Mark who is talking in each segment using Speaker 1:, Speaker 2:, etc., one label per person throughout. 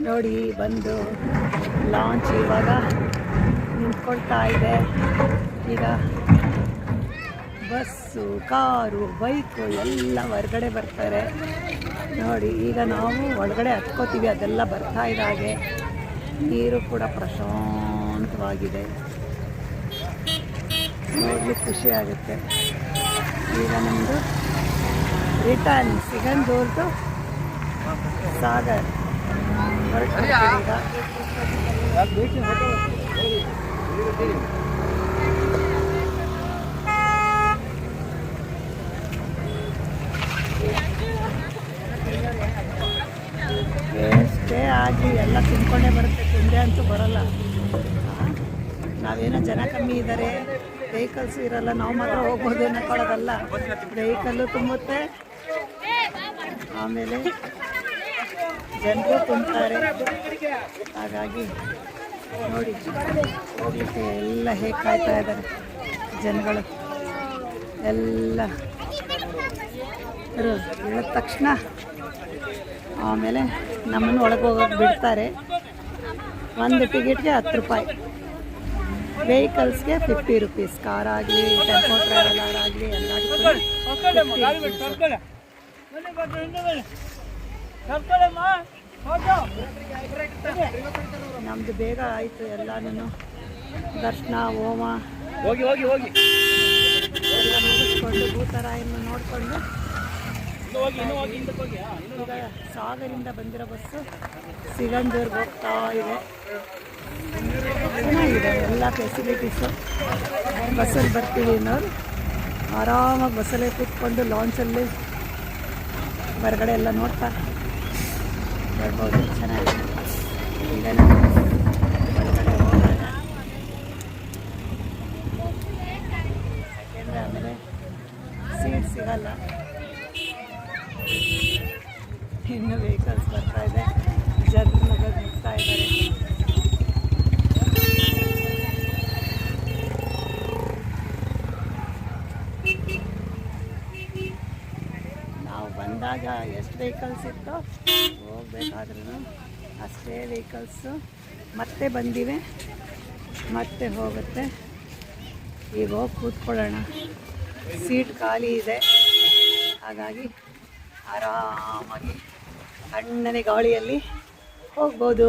Speaker 1: ನೋಡಿ, ಬಂದು ಲಾಂಚ್ ಇವಾಗ ನಿಂತ್ಕೊಳ್ತಾ ಇದೆ. ಈಗ ಬಸ್ಸು ಕಾರು ಬೈಕು ಎಲ್ಲ ಹೊರಗಡೆ ಬರ್ತಾರೆ. ನೋಡಿ, ಈಗ ನಾವು ಒಳಗಡೆ ಹತ್ಕೋತೀವಿ, ಅದೆಲ್ಲ ಬರ್ತಾ ಇದೆ ಹಾಗೆ. ನೀರು ಕೂಡ ಪ್ರಶಾಂತವಾಗಿದೆ. ನೋಡ್ಲಿಕ್ಕೆ ಖುಷಿ ಆಗುತ್ತೆ. ಈಗ ನಮ್ಮದು ರಿಟರ್ನ್ ಸಿಗಂದೂರ್ದು ಸಾಗರ್. ಎಷ್ಟೇ ಆಗಿ ಎಲ್ಲ ತಿನ್ಕೊಂಡೇ ಬರುತ್ತೆ, ತಿಂದೆ ಅಂತೂ ಬರಲ್ಲ. ನಾವೇನೋ ಜನ ಕಮ್ಮಿ ಇದ್ದಾರೆ ವೆಹಿಕಲ್ಸ್ ಇರಲ್ಲ, ನಾವು ಮಾತ್ರ ಹೋಗ್ಬೋದು ಅನ್ನಕೊಳ್ಳೋದಲ್ಲ ವೆಹಿಕಲ್ಲು ತುಂಬುತ್ತೆ. ಆಮೇಲೆ ಜನರು ತುಂಬ್ತಾರೆ ಹಾಗಾಗಿ ನೋಡಿ, ಹೋಗ್ಲಿಕ್ಕೆ ಎಲ್ಲ ಹೇಗೆ ಕಾಯ್ತಾ ಇದ್ದಾರೆ ಜನಗಳು. ಎಲ್ಲ ಹೇಳಿದ ತಕ್ಷಣ ಆಮೇಲೆ ನಮ್ಮನ್ನು ಒಳಗೆ ಹೋಗೋಕೆ ಬಿಡ್ತಾರೆ. ಒಂದು ಟಿಕೆಟ್ಗೆ ಹತ್ತು ರೂಪಾಯಿ. ವೆಹಿಕಲ್ಸ್ಗೆ ಫಿಫ್ಟಿ ರುಪೀಸ್ ಕಾರ್ ಆಗಲಿ ಟೆಂಪೋ ಟ್ರಾವೆಲರ್ ಆಗಲಿ ಎಲ್ಲ ನಮ್ಮದು ಬೇಗ ಆಯಿತು ಎಲ್ಲಾನು. ದರ್ಶನ ಹೋಮ.
Speaker 2: ಹೋಗಿ ಹೋಗಿ ಹೋಗಿ.
Speaker 1: ಎಲ್ಲ ಮುಗಿಸ್ಕೊಂಡು ಭೂತರಾಯನ್ನು ನೋಡಿಕೊಂಡು ಸಾಗರಿಂದ ಬಂದಿರೋ ಬಸ್ಸು ಸಿಗಂದೂರ್ಗೆ ಹೋಗ್ತಾ ಇದೆ. ಚೆನ್ನಾಗಿದೆ ಎಲ್ಲ ಫೆಸಿಲಿಟೀಸು ಬಸ್ಸಲ್ಲಿ ಬರ್ತೀವಿ ಅನ್ನೋರು ಆರಾಮಾಗಿ ಬಸ್ಸಲ್ಲೇ ಕೂತ್ಕೊಂಡು ಲಾಂಚಲ್ಲಿ ಹೊರಗಡೆ ಎಲ್ಲ ನೋಡ್ತಾ ಬರ್ಬೋದು ಚೆನ್ನಾಗಿದೆ. ಯಾಕೆಂದರೆ ಸೀಟ್ ಸಿಗಲ್ಲ ಇನ್ನು ವೆಹಿಕಲ್ಸ್ ಬರ್ತಾ ಇದೆ ಜನರು ಬಂದಾಗ ಎಷ್ಟು ವೆಹಿಕಲ್ಸ್ ಇತ್ತೋ ಹೋಗ್ಬೇಕಾದ್ರೂ ಅಷ್ಟೇ ವೆಹಿಕಲ್ಸು ಮತ್ತೆ ಬಂದಿವೆ. ಮತ್ತೆ ಹೋಗುತ್ತೆ. ಈಗ ಹೋಗಿ ಕೂತ್ಕೊಳ್ಳೋಣ. ಸೀಟ್ ಖಾಲಿ ಇದೆ. ಹಾಗಾಗಿ ಆರಾಮಾಗಿ ಅಣ್ಣನೆ ಗಾಳಿಯಲ್ಲಿ ಹೋಗ್ಬೋದು.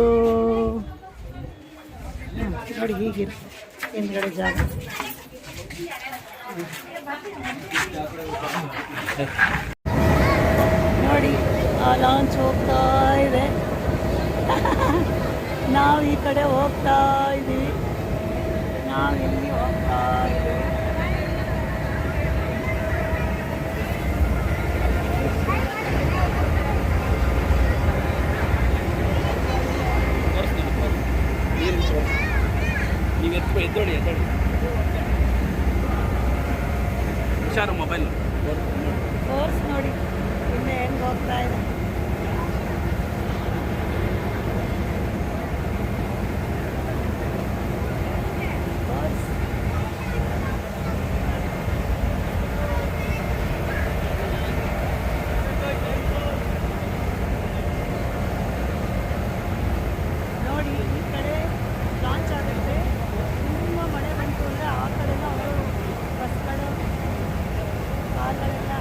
Speaker 1: ನೋಡಿ ಹೀಗಿರುತ್ತೆ ಹಿಂದ್ಗಡೆ ಜಾಗ. ಆ ಲಾಂಚ್ ಹೋಗ್ತಾ ಇದೆ ನಾವು ಈ ಕಡೆ ಹೋಗ್ತಾ ಇದ್ದೀವಿ ನಾವು ಇಲ್ಲಿ ಹೋಗ್ತಾ ಇದ್ದೀವಿ
Speaker 2: ನೀವು ಎತ್ತು ಎದ್ದೋಡಿ ಎದ್ದೋಡಿ ಹುಷಾರು ಮೊಬೈಲ್ ಕೋರ್ಸ್ ನೋಡಿ ಇನ್ನು ಹೆಂಗೆ ಹೋಗ್ತಾ ಇದೆ? Thank you.